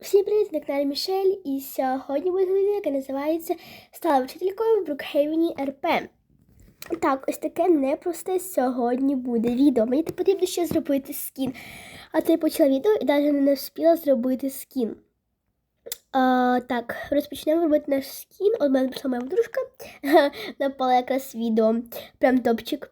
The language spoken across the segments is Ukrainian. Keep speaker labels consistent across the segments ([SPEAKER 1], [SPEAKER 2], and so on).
[SPEAKER 1] Всім привіт, каналі Мішель, і сьогодні буде відео, яке називається Стала вчителькою в Брукхейвені РП. Так, ось таке непросте сьогодні буде відео. Мені потрібно ще зробити скін. А то я почала відео і навіть не встигла зробити скін. А, так, розпочнемо робити наш скін. От мене прийшла моя подружка. Напала якраз відео. Прям топчик.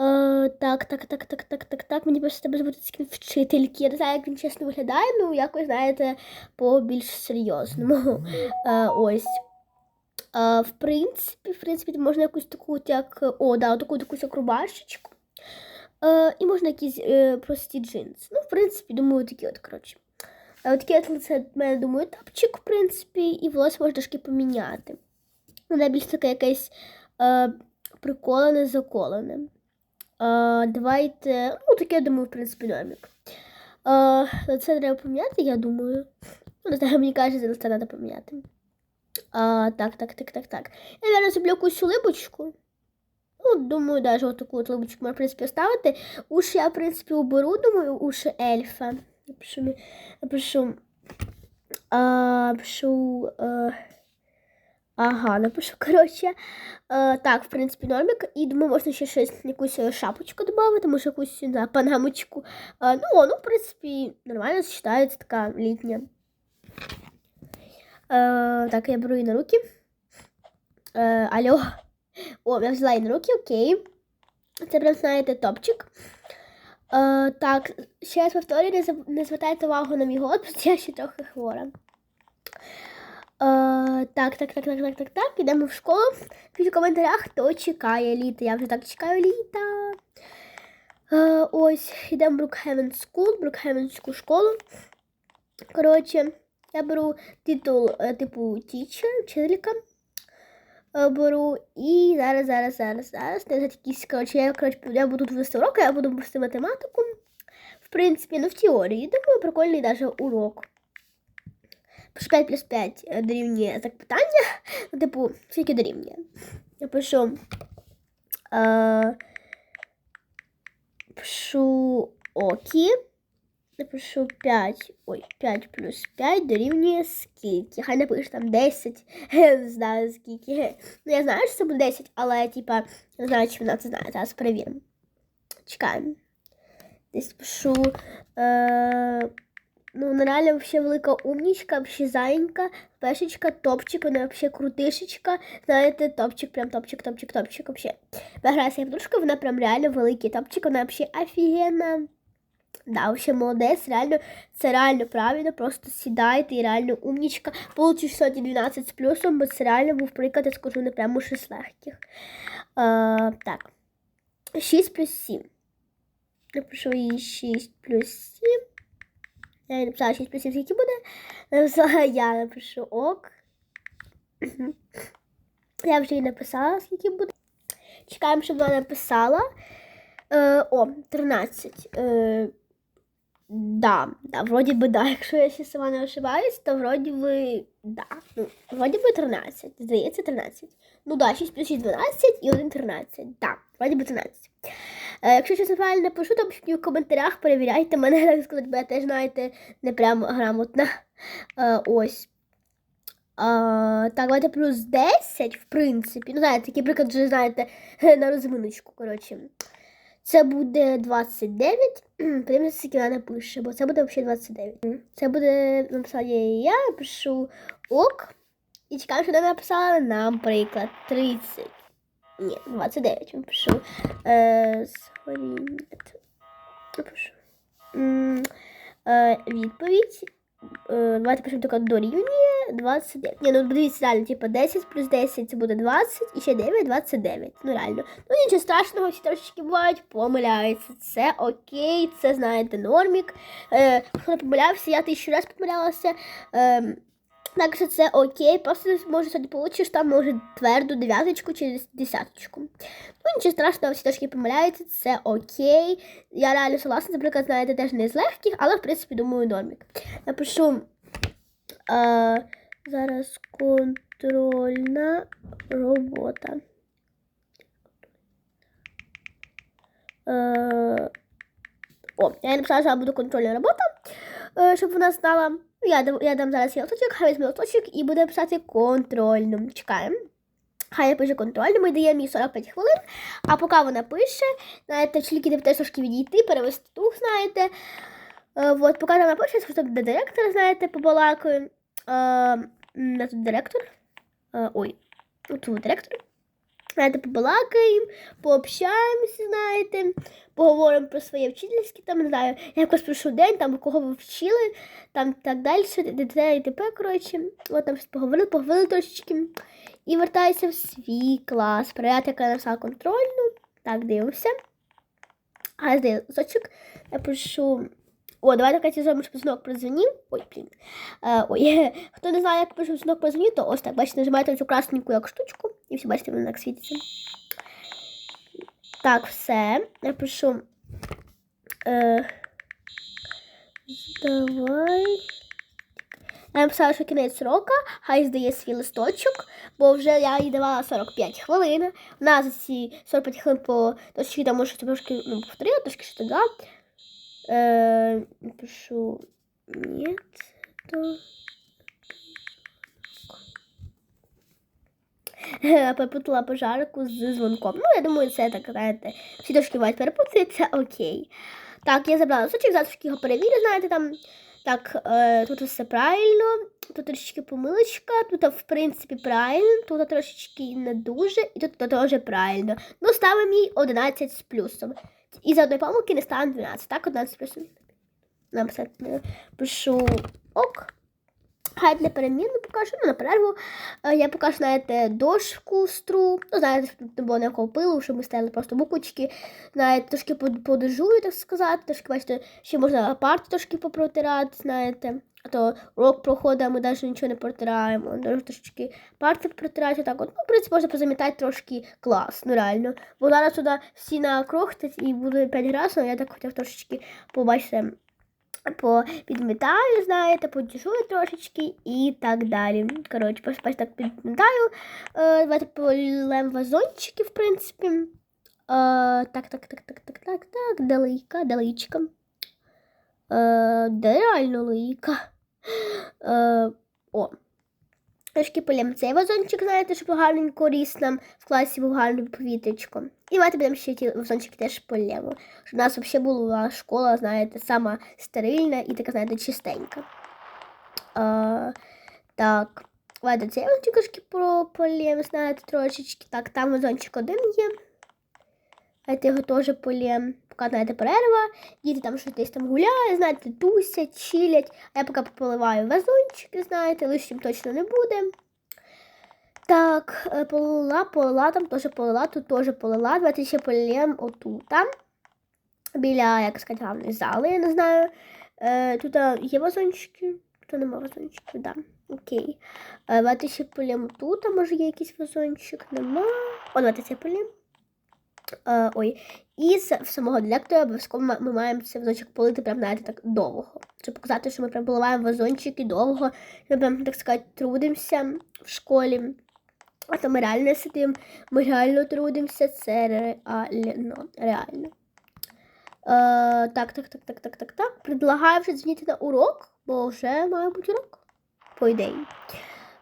[SPEAKER 1] Е, так, так, так, так, так, так, так. Мені просто треба зробити скін вчительки. Я не знаю, як він чесно виглядає, ну якось, знаєте, по більш серйозному. Е, ось. Е, в принципі, в принципі, можна якусь таку, як. О, да, таку якусь рубашечку. Е, і можна якісь е, прості джинси. Ну, в принципі, думаю, такі от, коротше. Е, от лице в мене, думаю, тапчик, в принципі, і волосся можна трошки поміняти. Вона більш таке якесь е, приколене, заколене. Давайте. Ну, таке, я думаю, в принципі, нормік. А, це треба поміняти, я думаю. Ну, знаю, мені кажеться, це треба поміняти. А, так, так, так, так, так. Я, наверное, зроблю якусь либочку. Ну, думаю, даже от таку от либочку можна, в принципі, ставити. Уші я, в принципі, уберу, думаю, уші ельфа. Напишу, напишу, а, напишу, а, Ага, напишу, коротше. Е, так, в принципі, нормик. І думаю, можна ще щось, якусь шапочку додати, може якусь знаю, панамочку. Е, ну, ну, в принципі, нормально вважається така літня. Е, так, я беру її на руки. Е, алло. О, я взяла її на руки, окей. Це прям, знаєте, топчик. Е, так, ще раз повторюю, не, звертайте увагу на мій голос, бо я ще трохи хвора. Е, так, так, так, так, так, так, так. Ідемо в школу. Пишіть в коментарях, хто чекає літа. Я вже так чекаю літа. Е, ось, йдемо в Брукхевен School, Брукхевенську школу. Коротше, я беру титул, е, типу, teacher, вчителька. Е, беру і зараз, зараз, зараз, зараз. Не якісь, коротше, я, коротше, я буду тут вести урок, я буду вести математику. В принципі, ну в теорії. Думаю, прикольний даже урок. 5 плюс 5 е, дорівнює так питання. Ну, типу, скільки дорівнює. Я пишу. Е, пишу окі. Напишу 5. Ой, 5 плюс 5 дорівнює скільки. Хай напише там 10. Я не знаю скільки. Ну, я знаю, що це буде 10, але типа, не знаю, чи вона це знає. Зараз перевіримо. Чекаємо. Десь пишу. Е, Ну, вона реально вообще велика умнічка, вообще зайенька, пешечка, топчик, вона вообще крутишечка. Знаєте, топчик, прям топчик, топчик, топчик вообще. Виграє своя подружка, вона прям реально великий топчик, вона вообще офігенна. Да, вообще молодець, реально, це реально правильно, просто сідайте і реально умнічка. Получиш сьогодні 12 з плюсом, бо це реально був приклад, я скажу, не прямо із легких. Е, так, 6 плюс 7. Напишу їй 6 плюс 7. Я написала 6 плюс 7, скільки буде. Написала я напишу ок. Я вже їй написала, скільки буде. Чекаємо, щоб вона написала. Е, о, 13. Е, да, да, вроді би, да. Якщо я ще сама не ошибаюсь, то вроді би, да. Ну, вроді би 13. Здається, 13. Ну да, 6 плюс 6 12 і 1 13. Да, вроді би 13. Е, якщо щось неправильно напишу, то пишіть в коментарях, перевіряйте мене, так сказати, бо я теж, знаєте, не прям грамотна. Е, ось. А, так, давайте плюс 10, в принципі. Ну, знаєте, такий приклад вже, знаєте, на розминочку, коротше. Це буде 29. Подивимося, скільки вона напише, бо це буде взагалі 29. Це буде написала я, я пишу ок. І чекаю, що вона написала, наприклад, 30. Ні, 29 я пишу. Е, Е, відповідь. Е, давайте пишемо таке дорівнює 29. Ні, ну дивіться, реально, типу 10 плюс 10 це буде 20 і ще 9 29. Ну реально. Ну нічого страшного, всі трошечки бувають, помиляються. Це окей, це знаєте, нормік. Е, хто не помилявся, я тисячу раз помилялася. Е, так що це окей, просто може сьогодні получиш там може тверду дев'яточку чи десяточку. Ну нічого страшного, всі трошки помиляються, це окей. Я реально согласна, наприклад, знаєте, теж не з легких, але в принципі думаю нормік. Напишу е, зараз контрольна робота. Е, О, я написала, що я буду контрольна робота, е, щоб вона знала. Я, дам- я дам зараз їй листочок, хай візьме листочок і буде писати контрольну. Чекаємо. Хай напише контрольну, ми даємо їй 45 хвилин, а поки вона пише, знаєте, вчительки не теж трошки відійти, перевести дух, знаєте. Е, вот, поки вона пише, я до директора, знаєте, побалакаю. Е, м, тут директор? Ой, тут директор. Знаєте, побалакаємо, пообщаємося, знаєте, поговоримо про своє вчительське, там, не знаю, якось пройшов день, там, кого ви вчили, там так далі, і т.п., коротше. От там поговорили, поговорили трошечки. І вертаюся в свій клас. Перевіряти, яка я написала контрольну. Так, дивимося. А здає листочок. Я пишу. О, давайте Катя зробимо, щоб дзвінок прозвонив. Ой, блін. Е, ой, хто не знає, як пишу дзвінок прозвонив, то ось так, бачите, нажимаєте цю красненьку як штучку, і всі бачите, воно так світиться. Так, все. Я пишу. Е, давай. Я написала, що кінець року, хай здає свій листочок, бо вже я їй давала 45 хвилин. Вона за ці 45 хвилин по точки там може трошки ну, повторила, трошки що дала. Е, пишу нет, то... Перепутала пожарку з дзвонком. Ну, я думаю, це так, знаєте, всі трошки мають перепутатися, окей. Так, я забрала листочок, зараз його перевірю, знаєте, там. Так, е, тут все правильно, тут трошечки помилочка, тут, в принципі, правильно, тут трошечки не дуже, і тут теж правильно. Ну, ставимо їй 11 з плюсом. І одной не ставимо 12, так, 11 з плюсом. Написати е, пишу ок. Хай для переміну покажу, ну, на перерву. Е, Я покажу, знаєте, дошку стру. Ну, знаєте, щоб тут не було ніякого пилу, щоб ми ставили просто буквочки. Знаєте, трошки под- подожую, так сказати. Трошки, бачите, ще можна парт трошки попротирати, знаєте. А то урок проходить, ми навіть нічого не протираємо. Трошки парти протирати, так от. Ну, в принципі, можна позамітати трошки клас, ну реально. Бо зараз туди всі накрохтять і буде 5 градусів, я так хотів трошечки побачити підмітаю, знаєте, подіжую трошечки і так далі. Коротше, поспать так підмітаю. Е, давайте полем вазончики, в принципі. Е, так, так, так, так, так, так, так, далейка, далечка. Е, де реально лейка? О. Трошки полем цей вазончик, знаєте, щоб гарненько ріс нам в класі був повітрячком. І давайте будемо ще ті вазончики теж полємо. Щоб у нас взагалі була школа, знаєте, сама стерильна і така, знаєте, чистенька. А, так, давайте цей вазончик трошки полємо, знаєте, трошечки. Так, там вазончик один є. Давайте його теж полємо. Поки, знаєте, перерва, діти там щось десь там гуляють, знаєте, тусять, чилять. А я поки поливаю вазончики, знаєте, лишнім точно не буде. Так, е, полила, полила, там теж полила, тут теж полила. Давайте ще полємо отут. Там. Біля, як сказати, главної зали, я не знаю. Е, тут е, є вазончики, тут нема вазончиків, да. Окей. Е, давайте ще полємо тут, а може є якийсь вазончик, нема. О, давайте це полємо. Е, ой, і з самого директора обов'язково ми маємо цей вазончик полити прям, знаєте, так довго. Щоб показати, що ми прям поливаємо вазончики довго, ми прям, так сказати, трудимося в школі. А то ми реально сидимо, ми реально трудимося, це реально. реально. Е, так, так, так, так, так, так, так. Предлагаю вже дзвонити на урок, бо вже має бути урок, по ідеї.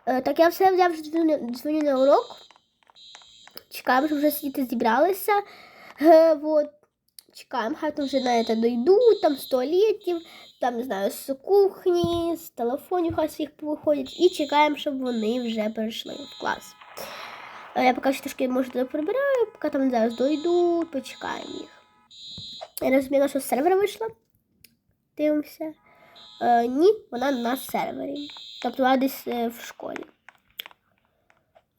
[SPEAKER 1] Е, так, я все я вже дзвоню, дзвоню на урок. Чекаємо, щоб вже сидіти зібралися. Е, вот. Чекаємо, хай там вже знаєте, дойдуть, там з туалетів, там, не знаю, з кухні, з телефонів хай всіх повиходять. І чекаємо, щоб вони вже перейшли в клас. Е, Я поки що трошки, може, туди прибираю, поки там зараз дойдуть, почекаємо їх. Я розуміла, що з сервера вийшла. Дивимося. Е, ні, вона на сервері. Тобто вона десь е, в школі.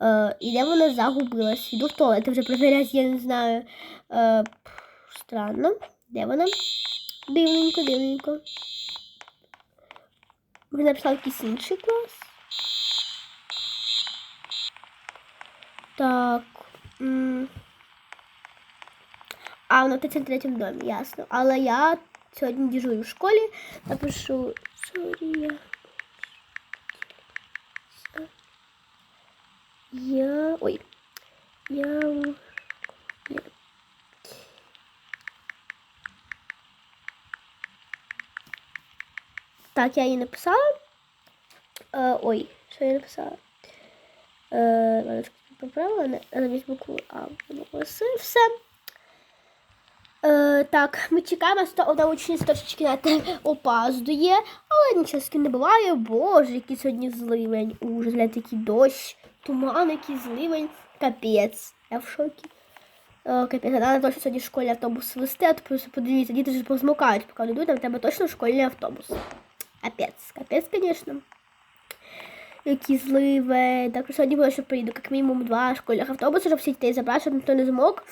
[SPEAKER 1] Е, і де вона загубилась? Іду в туалет вже перевіряти, я не знаю. Е, странно. Де вона? Дивненько, дивненько. Вона пішла в якийсь інший клас. Так. А, вона в 33 домі, ясно. Але я сьогодні дежурю в школі. Напишу. Сорі, Я... Ой. Я... Нет. Так, я її написала. Е, Ой, що я написала? Е, Поправила на візьму букву А. Ну, все. Е, так, ми чекаємо, одна учениця трошечки знаєте, опаздує, але нічого не буває. Боже, який сьогодні зливень. Ужас, гляньте, який дощ, туман, який зливень. Капець. Я в шокі. Е, капець, треба точно сьогодні школі автобус вести, а то подивіться, діти ж позмокають, поки вони йдуть, там тебе точно школьний автобус. Капець, капець, звісно. Які зливи. Так сьогодні було, що приїду, як мінімум два школьних автобуси, щоб всі дітей забрати, щоб ніхто не змог.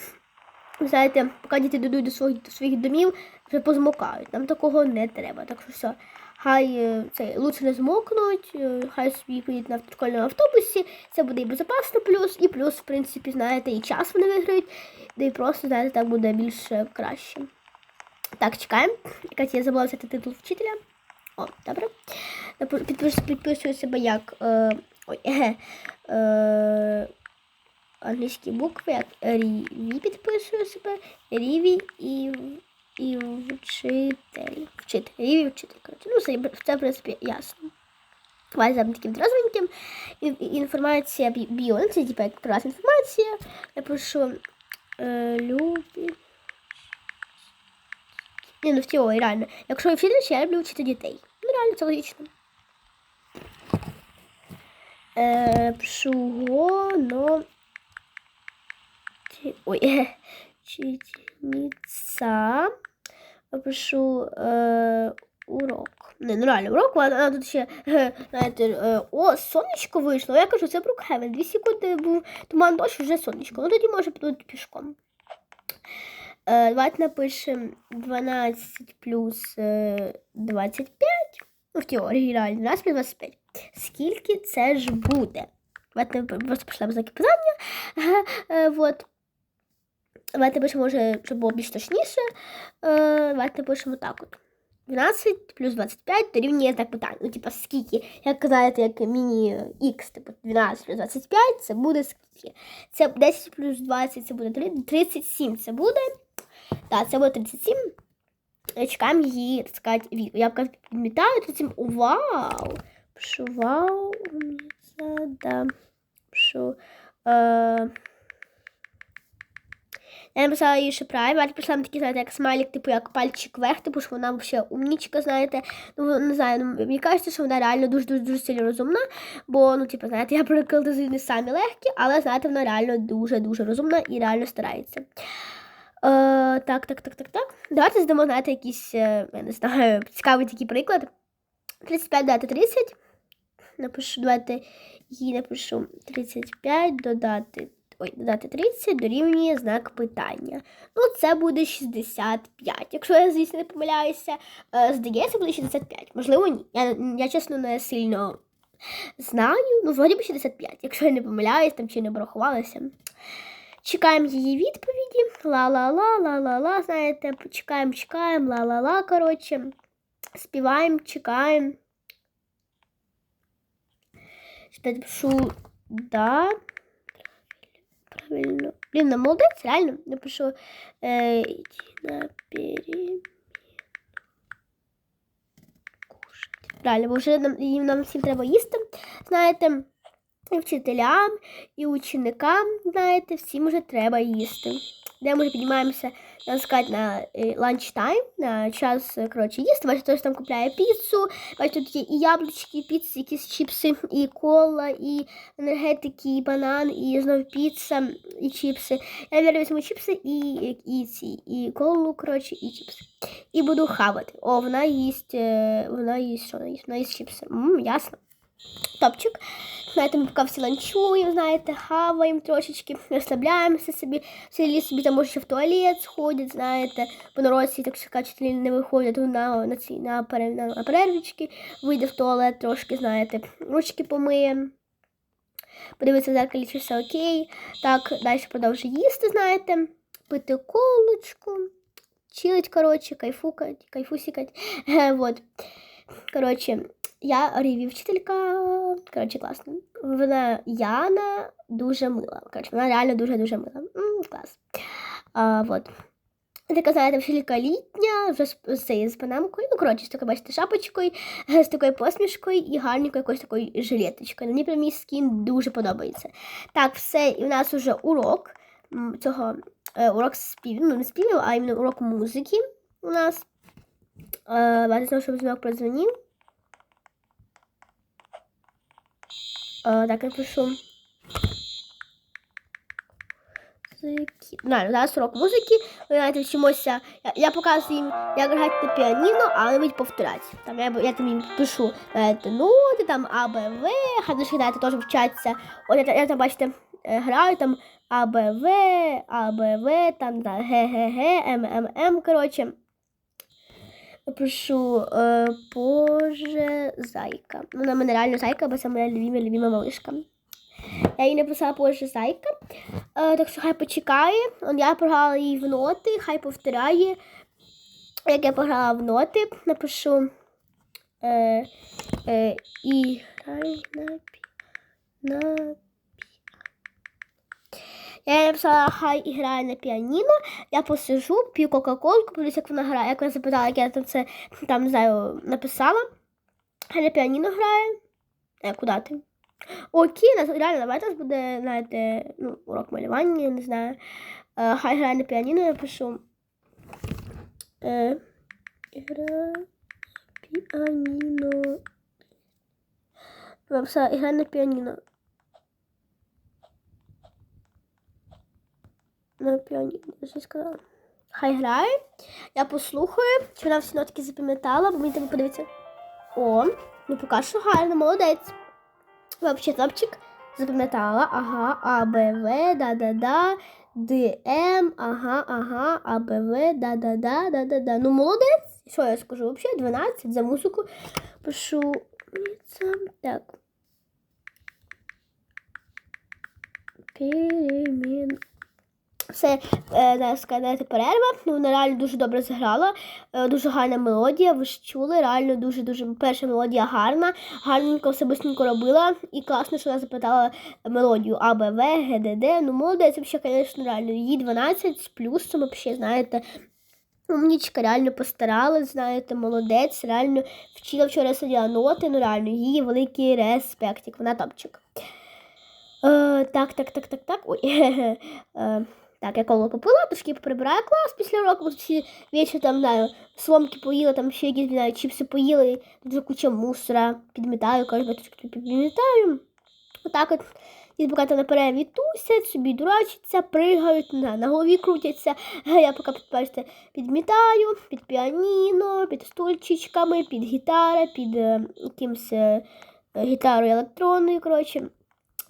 [SPEAKER 1] Знаєте, поки діти дійдуть до своїх, до своїх домів, вже позмокають. Нам такого не треба. Так що все. Хай е, це лучше не змокнуть, е, хай собі поїдуть на школьному автобусі. Це буде і безпечно плюс, і плюс, в принципі, знаєте, і час вони виграють, да і просто, знаєте, так буде більш е, краще. Так, чекаємо. Якась я забула взяти титул вчителя. О, добре. Підписую себе як. Ой, еге, е, англійські букви, як Ріві підписую себе, Ріві і, і вчитель. Вчитель, Ріві вчитель. Коротше. Ну, це, в принципі, ясно. Давай там таким і- Інформація бі- біо, ну, це типу як приватна інформація. Я пишу е, любі. Ні, ну в теорії, реально. Якщо я вчитель, я люблю вчити дітей. Ну, реально, це логічно. Е, пишу гоно. Чи- Ой, е, учительниця. Пишу е, урок. Не, ну реально, урок, вона тут ще, е, знаєте, е, о, сонечко вийшло. Я кажу, це Брукхевен. Дві секунди був туман дощ, вже сонечко. Ну тоді може підуть пішком. Е, давайте напишемо 12 плюс е, 25. Ну, в теорії реально, 12 плюс 25. Скільки це ж буде? Давайте просто пішли знаки питання. Е, вот. Давайте пишемо, може, щоб було більш точніше. Е, давайте пишемо так от. 12 плюс 25 дорівнює так питання. Ну, типа, скільки, як знаєте, як міні-х, типу 12 плюс 25, це буде скільки? Це 10 плюс 20, це буде 30, 37, це буде. Так, це буде 37. Е, Чекаємо її, так сказати. Я пам'ятаю 37. Вау! Пишу вау. Да. Пишу. Е... Я написала їй, що правильно, але писала такий, знаєте, як смайлик, типу, як пальчик вверх, типу, що вона взагалі умнічка, знаєте. Ну, не знаю, ну, мені кажеться, що вона реально дуже-дуже дуже сильно розумна, бо, ну, типу, знаєте, я прикладу не самі легкі, але, знаєте, вона реально дуже-дуже розумна і реально старається. Е, так, так, так, так, так. Давайте здамо, знаєте, якийсь, е, я не знаю, цікавий такий приклад. 35 додати 30. Напишу, давайте їй напишу 35 додати. Ой, додати 30 дорівнює знак питання. Ну, це буде 65. Якщо я, звісно, не помиляюся, Е, здається, буде 65. Можливо, ні. Я, я чесно не сильно знаю. Ну, вроді би 65, якщо я не помиляюсь, там чи не порахувалася. Чекаємо її відповіді. Ла-ла-ла, ла-ла-ла, знаєте, чекаємо, чекаємо, ла-ла-ла, коротше. Співаємо, чекаємо. Пишу да. Правильно. Блін, ну, молодець, реально. Напишу е, йди на перемену. Кушать. Правильно, бо вже нам, і нам всім треба їсти. Знаєте, і вчителям, і ученикам, знаєте, всім вже треба їсти. Де ми вже піднімаємося, так сказати, на ланч тайм, на час, е, коротше, їсти. Бачите, хтось там купляє піцу, бачите, тут є і яблучки, і піци, якісь чіпси, і кола, і енергетики, і банан, і знову піца, і чіпси. Я зараз візьму чіпси і, і, ці, і колу, коротше, і чіпси. І буду хавати. О, вона їсть, вона їсть, що вона їсть? Вона їсть чіпси. Мм, ясно. Топчик. Знаєте, ми поки всі ланчуємо, знаєте, хаваємо трошечки, розслабляємося собі, селі собі там може ще в туалет сходять, знаєте, по народці, так сказати, вчителі не виходять на, на, на, на, на перервічки, вийде в туалет трошки, знаєте, ручки помиємо. Подивитися в зеркалі, чи все окей. Так, далі продовжує їсти, знаєте, пити колочку, чилить, коротше, кайфукать, кайфусікать. Вот. Коротше, я реві вчителька. Коротше, класно. Вона Яна дуже мила. Коротше, вона реально дуже-дуже мила. М, клас. А, вот. Така, знаєте, вчителька літня, вже з, цією, з панамкою. Ну, коротше, з такою, бачите, шапочкою, з такою посмішкою і гарненькою якоюсь такою жилеточкою. Мені прям мій скін дуже подобається. Так, все, і у нас вже урок цього е, урок спів, ну не співів, а іменно урок музики у нас. Давайте знову, щоб дзвінок прозвонив. Е, так, я пишу. Да, зараз урок музики. Ви знаєте, вчимося. Я, я показую їм, як грати на піаніно, а вони будуть повторяти. Там я, я там їм пишу знаєте, ноти, там А, Б, В, хай наші знаєте, теж вчаться. От я, я бачите, е, граю там А, Б, В, А, Б, В, там да, Г, Г, Г, М, М, М, коротше. Пишу е, Боже зайка. Вона мене реально зайка, бо це моя любима, любима малишка. Я їй написала Боже зайка. Е, так що хай почекає. Я програла їй в ноти, хай повторяє. Як я пограла в ноти, напишу е, е, і на. На пі. Я написала, хай і грає на піаніно. Я посижу, п'ю кока-колку, подивлюсь, як вона грає. Як вона запитала, як я там це там, не знаю, написала. Хай на піаніно грає. Е, куди ти? Окей, нас реально давайте нас буде, знаєте, ну, урок малювання, я не знаю. Е, хай грає на піаніно, я пишу. Е, гра піаніно. Написала, грає на піаніно. На піаніно, я вже сказала. Хай грає. Я послухаю, чи вона всі нотки запам'ятала, бо мені там подивиться. О, ну поки що гарно, молодець. Вообще топчик запам'ятала. Ага, А, Б, В, да-да-да, Д, М, ага, ага, А, Б, В, да-да-да, да-да-да. Ну, молодець. Що я скажу? Вообще 12 за музику. Пишу. Так. Перемін. Все, е, сказати перерва. Ну, вона реально дуже добре зіграла. Е, дуже гарна мелодія. Ви ж чули, реально дуже-дуже перша мелодія гарна. Гарненько все быстренько робила. І класно, що вона запитала мелодію А, Б, В, Г, Д, Д. Ну, молодець, взагалі, звісно, реально. Її 12 з плюсом, взагалі, знаєте. Умнічка, реально постаралась, знаєте, молодець, реально вчила вчора сиділа ноти, ну реально, її великий респектик, вона топчик. Е, так, так, так, так, так. Ой. Е, так, я коло попила, трошки прибираю клас після уроку, всі вічно там, знаю, сломки поїла, там ще якісь, знаю, чіпси поїли, тут вже куча мусора, підмітаю, кажу, трошки підмітаю. Отак от. Там наперед відтусять, собі дурачаться, пригають, на, на голові крутяться. Я поки бачите, підмітаю, під піаніно, під стульчичками, під гітари, під е, якимось е, гітарою електронною, коротше.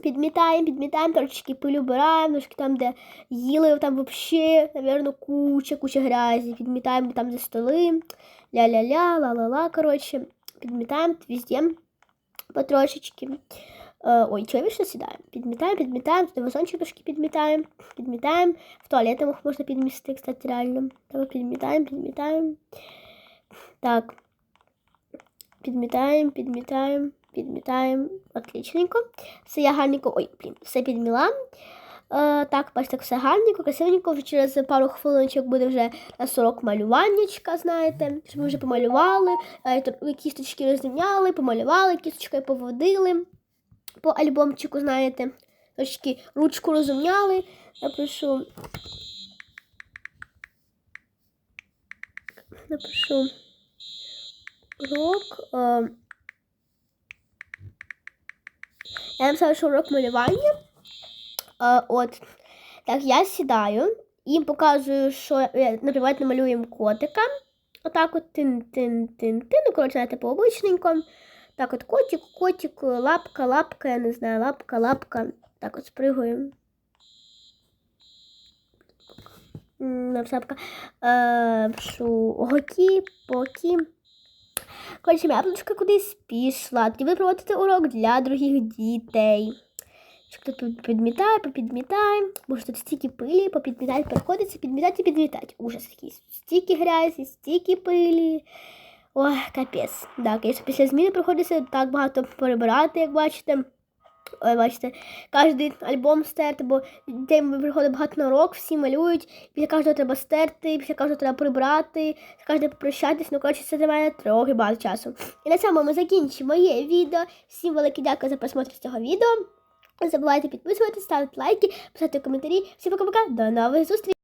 [SPEAKER 1] Підмітаємо, підмітаємо, трошечки пиль убираємо, трошки там, де їли, там взагалі, напевно, куча, куча грязі. Підмітаємо там, де столи, ля-ля-ля, ла-ла-ла, коротше. Підмітаємо везде потрошечки. Е, ой, чого я ще сідаю? Підмітаємо, підмітаємо, туди вазончик трошки підмітаємо, підмітаємо. В туалет можна підмістити, кстати, реально. Так, підмітаємо, підмітаємо. Так. Підмітаємо, підмітаємо підмітаємо. Отлічненько. Все я гарненько. Ой, блін, все підміла. Е, так, бачите, все гарненько, красивенько. Вже через пару хвилиночок буде вже на 40 малюваннячка, знаєте, щоб ми вже помалювали, е, кісточки розрівняли, помалювали, кісточкою поводили по альбомчику, знаєте. Трошки ручку розумняли. Я пишу. Напишу рок. Е, Я написала, що урок малювання. А, от. Так, я сідаю і показую, що, наприклад, намалюємо котика. Отак от тин-тин-тин-тин. Ну, коротше, по обичненько. Так от котик, котик, лапка, лапка, я не знаю, лапка, лапка. Так от спригуємо. Написапка. Е, Гокі, покі. Коротше, яблучка кудись пішла. Тоді ви проводите урок для других дітей. Хто тут підмітає, попідмітає. бо ж тут стільки пилі, попідмітати, приходиться підмітати підмітати. Ужас якийсь. Стільки грязі, стільки пилі. Ой, капець. Так, якщо після зміни приходиться так багато перебирати, як бачите. Ой, бачите, кожен альбом стерти, бо дітей приходить багато на рок, всі малюють, після кожного треба стерти, після кожного треба прибрати, після кожного попрощатись, ну коротше, це для трохи багато часу. І на цьому ми закінчимо моє відео. Всім велике дякую за просмотр цього відео. Не забувайте підписуватися, ставити лайки, писати коментарі. Всім пока-пока, до нових зустрічей!